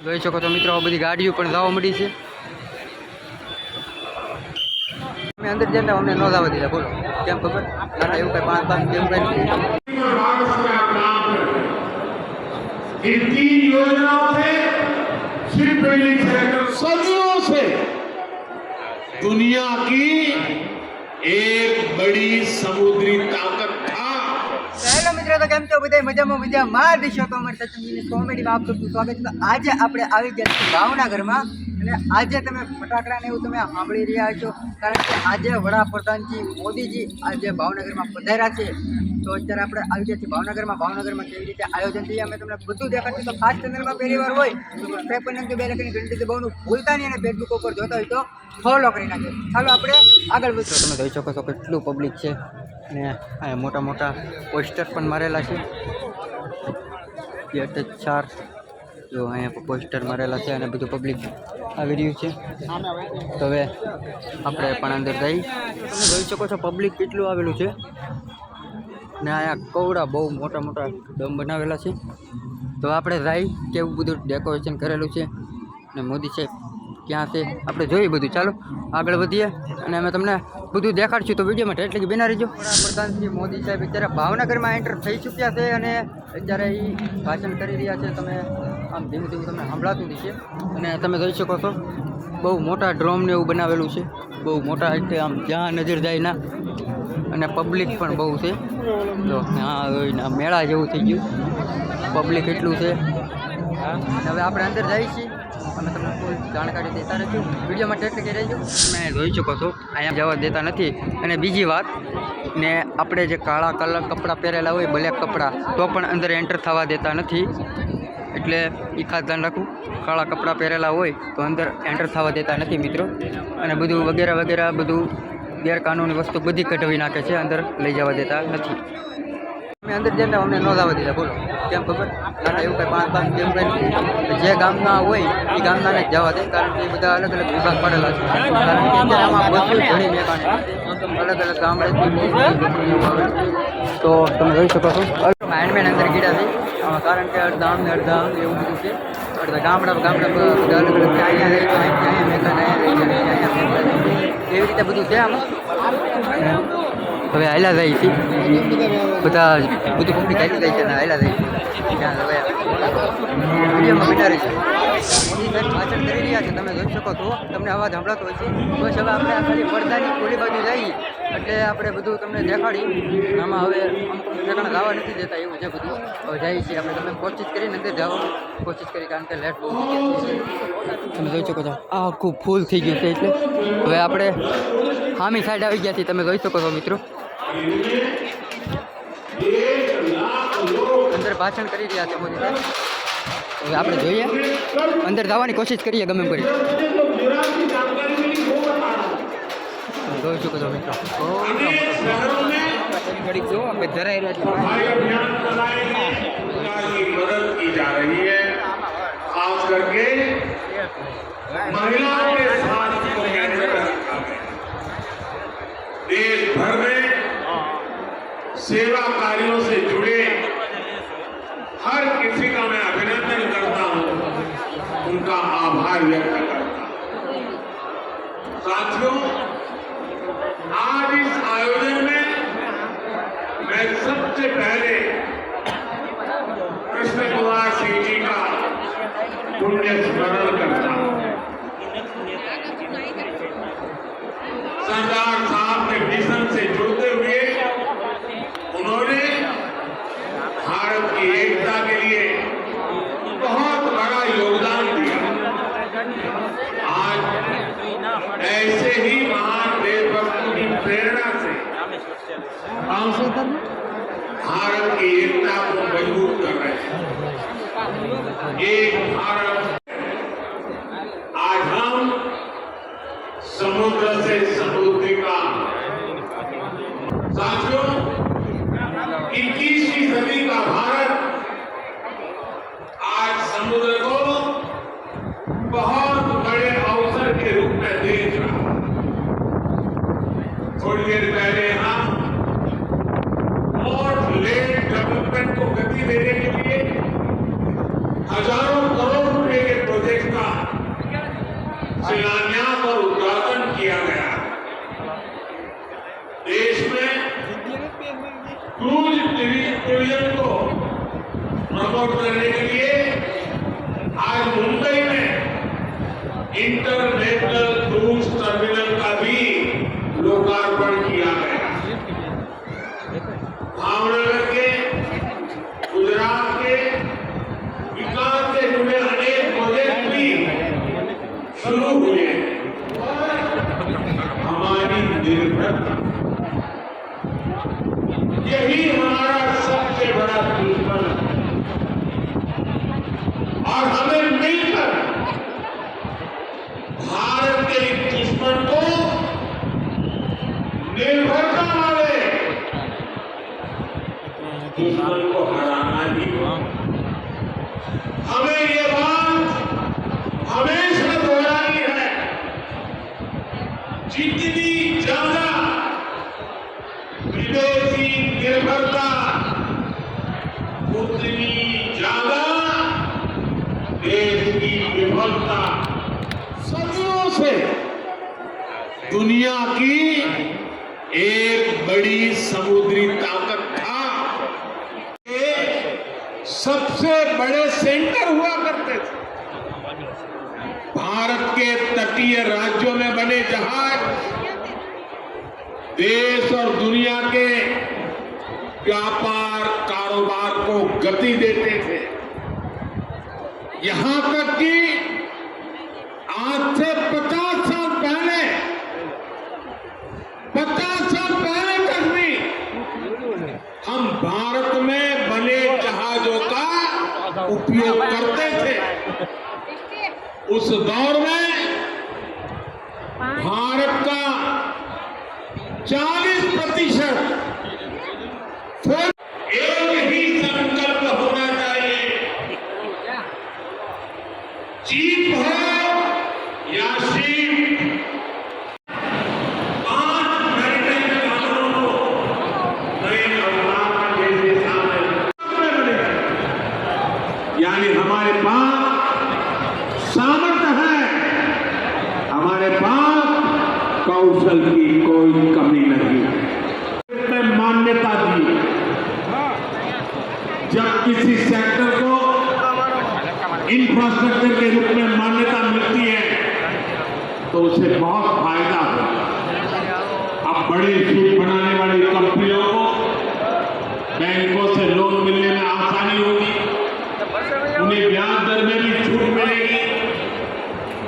જોઈ શકો છો મિત્રો આ બધી ગાડીઓ પણ જવા મળી છે અમે અંદર જઈને અમને ન જવા દીધા બોલો કેમ ખબર ના એવું કઈ પાંચ પાંચ એવું કઈ નથી. इन तीन योजनाओं से सिर्फ बिल्डिंग सेक्टर सदियों से दुनिया की एक बड़ी समुद्री ताकत था હેલો મિત્રો તો કેમ છો બધા મજામાં મજા માર દેશો તો અમારી સચિનની કોમેડીમાં આપ સૌનું સ્વાગત તો આજે આપણે આવી ગયા છીએ ભાવનગરમાં. અને આજે તમે ફટાકડા ને એવું તમે સાંભળી રહ્યા છો કારણ કે આજે વડાપ્રધાનજી મોદીજી આજે ભાવનગરમાં પધાર્યા છે. તો અત્યારે આપણે આવી ગયા છીએ ભાવનગરમાં. ભાવનગરમાં કેવી રીતે આયોજન થઈએ અમે તમને બધું દેખાડશું. તો ખાસ ચેનલમાં પહેલી વાર હોય, તો ત્રેપન અંકે બે લખીને ઘંટી દબાવવાનું ભૂલતા નહીં અને ફેસબુક ઉપર જોતા હોય તો ફોલો કરી નાખજો. ચાલો આપણે આગળ વધીએ. તમે જોઈ શકો છો કેટલું પબ્લિક છે. અને અહીંયા મોટા મોટા પોસ્ટર પણ મારેલા છે. ગેટ ચાર જો અહીંયા પોસ્ટર મારેલા છે અને બધું પબ્લિક આવી રહ્યું છે. તો હવે આપણે પણ અંદર જઈ. જોઈ શકો છો પબ્લિક કેટલું આવેલું છે. ને અહીંયા કવડા બહુ મોટા મોટા ડમ બનાવેલા છે. તો આપણે જઈ કેવું બધું ડેકોરેશન કરેલું છે ને મોદી સાહેબ ક્યાં છે? આપણે જોઈએ બધું. ચાલો આગળ વધીએ અને અમે તમને બધું દેખાડશું તો વિડીયોમાં એટલે કે બિના રહીજો. વડાપ્રધાન મોદી સાહેબ અત્યારે ભાવનગરમાં એન્ટર થઈ ચૂક્યા છે અને અત્યારે એ ભાષણ કરી રહ્યા છે. તમે આમ ધીમે ધીમે તમને સંભળાતું છે અને તમે જોઈ શકો છો, બહુ મોટા ડ્રોમ ને એવું બનાવેલું છે. બહુ મોટા એટલે આમ જ્યાં નજર જાય ના. અને પબ્લિક પણ બહુ છે. જો હા મેળા જેવું થઈ ગયું. પબ્લિક એટલું છે. હવે આપણે અંદર જઈએ છીએ અમે તમને ફૂલ જાણકારી દેતા રહીશું. વિડીયોમાં ટેક કરી રહેજો તમે જોઈ શકો છો, અહીંયા જવા દેતા નથી. અને બીજી વાત, ને આપણે જે કાળા કલર કપડાં પહેરેલા હોય બ્લેક કપડાં, તો પણ અંદર એન્ટર થવા દેતા નથી. એટલે એ ખાસ ધ્યાન રાખવું કાળા કપડાં પહેરેલા હોય, તો અંદર એન્ટર થવા દેતા નથી મિત્રો. અને બધું વગેરે વગેરે બધું ગેરકાનૂની વસ્તુ બધી કઢાવી નાખે છે, અંદર લઈ જવા દેતા નથી. અમે અંદર જઈને અમને ન જવા દીધા, બોલો. કેમ ખબર? ના એવું કંઈ પાંચ પાંચ એવું કંઈ નથી જે ગામના હોય, એ ગામનાને જ જવા દે, કારણ કે એ બધા અલગ અલગ વિભાગ પડેલા છે. કારણ કે અત્યારે આમાં બધું ઘણી મેકાણી અલગ અલગ ગામડેથી બહુ બધી લોકો એવું આવે છે. તો તમે જોઈ શકો છો. હેન્ડમેન અંદર ગીડા છે. આમાં કારણ કે અડધા આમ ને અડધા આમ એવું બધું છે. અડધા ગામડા ગામડા બધા અલગ અલગ છે અહીંયા રહી જાય અહીંયા મેકાન અહીંયા રહી જાય અહીંયા મેકાન રહી જાય. એવી રીતે બધું છે આમાં. હવે આયલા જાય છે. બધા બધું કંપની કાઢી જાય છે અને હાલ્યા જાય છે. ત્યાં હવે વિડીયોમાં બિના રહી મોદી સાહેબ ભાષણ કરી રહ્યા છે. તમે જોઈ શકો છો. તમને અવાજ સંભળાતો હોય છે. બસ હવે આપણે આ ખાલી પડદાની ઓલી બાજુ જઈએ. એટલે આપણે બધું તમને દેખાડી. આમાં હવે ઠેકાણા લાવવા નથી દેતા એવું છે બધું. હવે જઈએ છીએ આપણે. તમે કોશિશ કરીને અંદર જવાનું કોશિશ કરી કારણ કે લેટ બહુ છે. તમે જોઈ શકો છો. આ આખું ફૂલ થઈ ગયું છે એટલે. હવે આપણે હામી સાઈડ આવી ગયા છીએ. તમે જોઈ શકો છો મિત્રો. અંદર ભાષણ કરી રહ્યા છે મોદી સાહેબ હવે આપણે જોઈએ અંદર જવાની કોશિશ કરીએ ગમે એમ કરી જોઈ શકો છો મિત્રો ઘડીક જો આપણે ધરાઈ રહ્યા सफाई अभियान चलाए हैं की मदद की जा रही है खास करके महिलाओं के साथ को केंद्र में रखा गया देश भर में सेवा कार्यों से जुड़े हर आभार व्यक्त करता हूं साथियों आज इस आयोजन में मैं सबसे पहले कृष्ण कुमार सिंह जी का पुण्य स्मरण करता हूं सरदार تھوڑی دیر پہلے یہاں اور لیٹ ڈیولپمنٹ کو گتی دینے کے لیے ہزاروں کروڑ روپے کے پروجیکٹ کا شلانیاس اور ادھاتن کیا گیا۔ دیش میں کروز ٹوریزم کو پروموٹ کرنے کے لیے آج ممبئی میں انٹر دل بھر کو ہرانا بھی ہمیں یہ بات ہمیشہ دہرانی ہے جتنی زیادہ ودیسی نربھرتا اتنی زیادہ دیش کی وفلتا صدیوں سے دنیا کی ایک بڑی سمودری طاقت تھا۔ یہ سب سے بڑے سینٹر ہوا کرتے تھے۔ بھارت کے تٹیہ راجوں میں بنے جہاز۔ دیش اور دنیا کے ویاپار کاروبار کو گتی دیتے تھے۔ یہاں تک کہ دور میں بھارت کا چالیس پرتیشت ایک ہی سنکلپ ہونا چاہیے۔ چیپ ہو یا شیپ جب کسی سیکٹر کو انفراسٹرکچر کے روپ میں مانتا ملتی ہے، تو اسے بہت فائدہ ہوتا اب بڑے سود بنانے والی کمپنیوں کو بینکوں سے لون ملنے میں آسانی ہوگی۔ انہیں بیاج در میں بھی چھوٹ ملے گی۔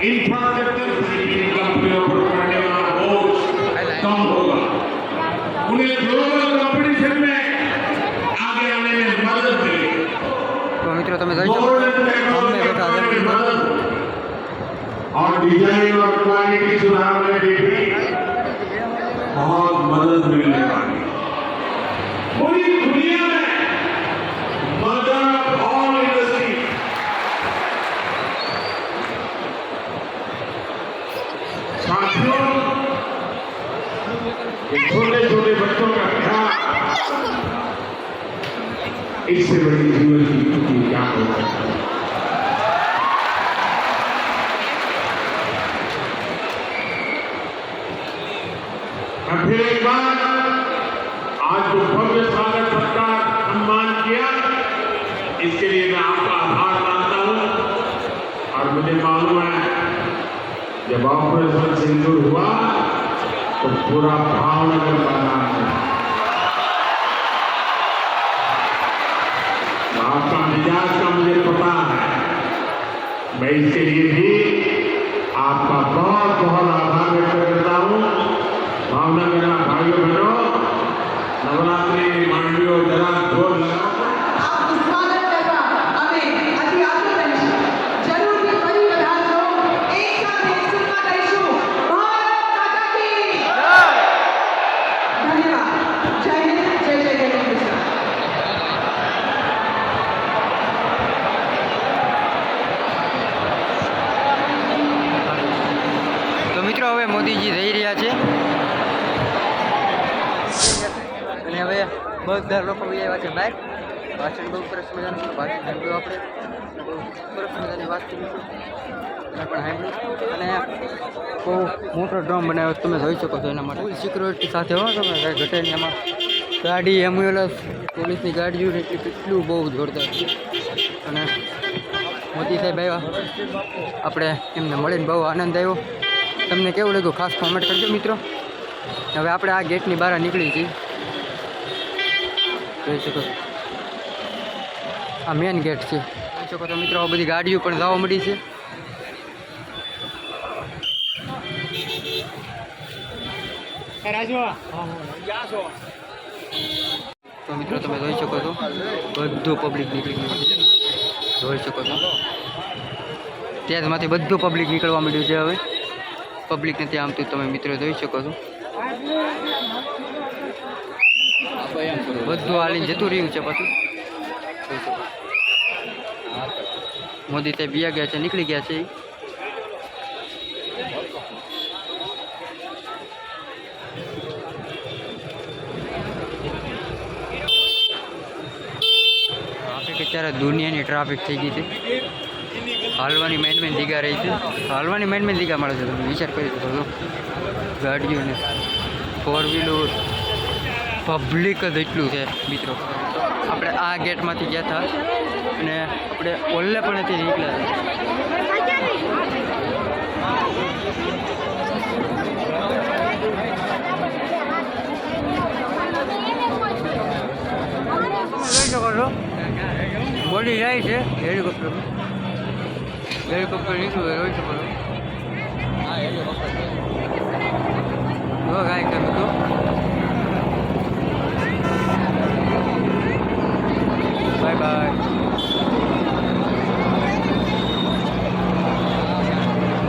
انفراسٹرکچر کمپنیوں پر۔ મિત્રો તમે જોઈ શકો છો અમે બેઠા છે और डिजाइन और क्वालिटी सुधारने में भी बहुत मदद मिलने वाली اس سے بڑی جیون کی خوشی کیا ہو سکتا ہے پھر ایک بار آج جو بھویہ ساگر ستار سمان کیا اس کے لیے میں آپ کا آبھار مانتا ہوں اور مجھے معلوم ہے جب آپریشن سندور ہوا تو پورا بھاؤ نگر بنا ہے मैं इसके लिए भी મોદીજી જઈ રહ્યા છે. અને હવે બધા લોકો બી આવ્યા છે બહાર ભાષણ બહુ સરસ મજાનું ભાષણ સાંભળ્યું આપણે. સરસ મજાની વાત સાંભળ્યું અને બહુ મોટો ડ્રોમ બનાવ્યો તમે જોઈ શકો છો એના માટે. ફૂલ સિક્યોરિટી સાથે હો. તમે કાંઈ ઘટે નહીં એમાં ગાડી એમ્બ્યુલન્સ પોલીસની ગાડીઓ એટલું બહુ જોરદાર અને મોદી સાહેબ આવ્યા. આપણે એમને મળીને બહુ આનંદ આવ્યો. તમને કેવું લાગ્યું? ખાસ કોમેન્ટ કરજો મિત્રો. હવે આપણે આ ગેટની બહાર નીકળી છીએ. જોઈ શકો છો. આ મેન ગેટ છે. જોઈ શકો તો મિત્રો આ બધી ગાડીઓ પણ જવા મળી છે. તો મિત્રો તમે જોઈ શકો છો બધું પબ્લિક નીકળી ગયું છે. જોઈ શકો છો. ત્યાંમાંથી બધું પબ્લિક નીકળવા મળ્યું છે હવે. પબ્લિકને નથી આમ તો તમે મિત્રો જોઈ શકો છો. બધું હાલીને જતું રહ્યું છે પાછું. મોદી તે બિયા ગયા છે, નીકળી ગયા છે અત્યારે દુનિયાની ટ્રાફિક થઈ ગઈ છે. હાલવાની મેન મેન દીગા રહી છે. હાલવાની મેન મેન દીગા મળે છે. તમે વિચાર કરી શકો ગાડીઓને ફોર વ્હીલર પબ્લિક જ એટલું છે મિત્રો. આપણે આ ગેટમાંથી ગયા હતા અને આપણે ઓલ્લે પણ નથી નીકળ્યા હતા. બોડી જાય છે હેલિકોપ્ટર હેલિકોપ્ટર નીકળ્યું હોય જોઈ શકો છો જો ગાય તમે તો બાય બાય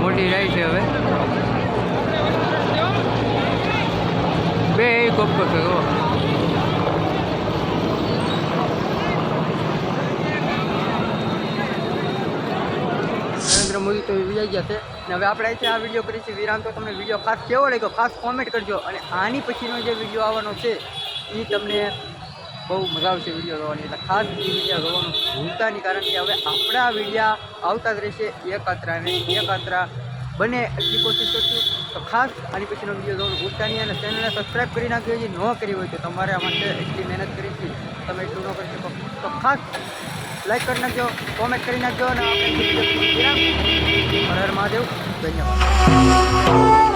મોટી જાય છે હવે બે હેલિકોપ્ટર છે મોદી જશે ને હવે આપણે અહીંથી આ વીડિયો કરીશું. વિરામ તો તમને વીડિયો ખાસ કેવો લાગ્યો, ખાસ કોમેન્ટ કરજો. અને આની પછીનો જે વીડિયો આવવાનો છે એ તમને બહુ મજા આવશે વીડિયો જોવાની. એટલે ખાસ એ વીડિયો જોવાનું ભૂલતા નહીં કારણ કે હવે આપણા વિડીયા આવતા જ રહેશે એકાત્રા અને એકાત્રા બને એટલી કોશિશ કરશું. તો ખાસ આની પછીનો વીડિયો જોવાનું ભૂલતા નહીં અને ચેનલને સબસ્ક્રાઈબ કરી નાખજો. જે ન કરી હોય તો તમારે માટે એટલી મહેનત કરી છે તમે એટલું ન કરી શકો. તો ખાસ લાઈક કરી નાખજો કોમેન્ટ કરી નાખજો અને આપણે હર મહાદેવ. ધન્યવાદ.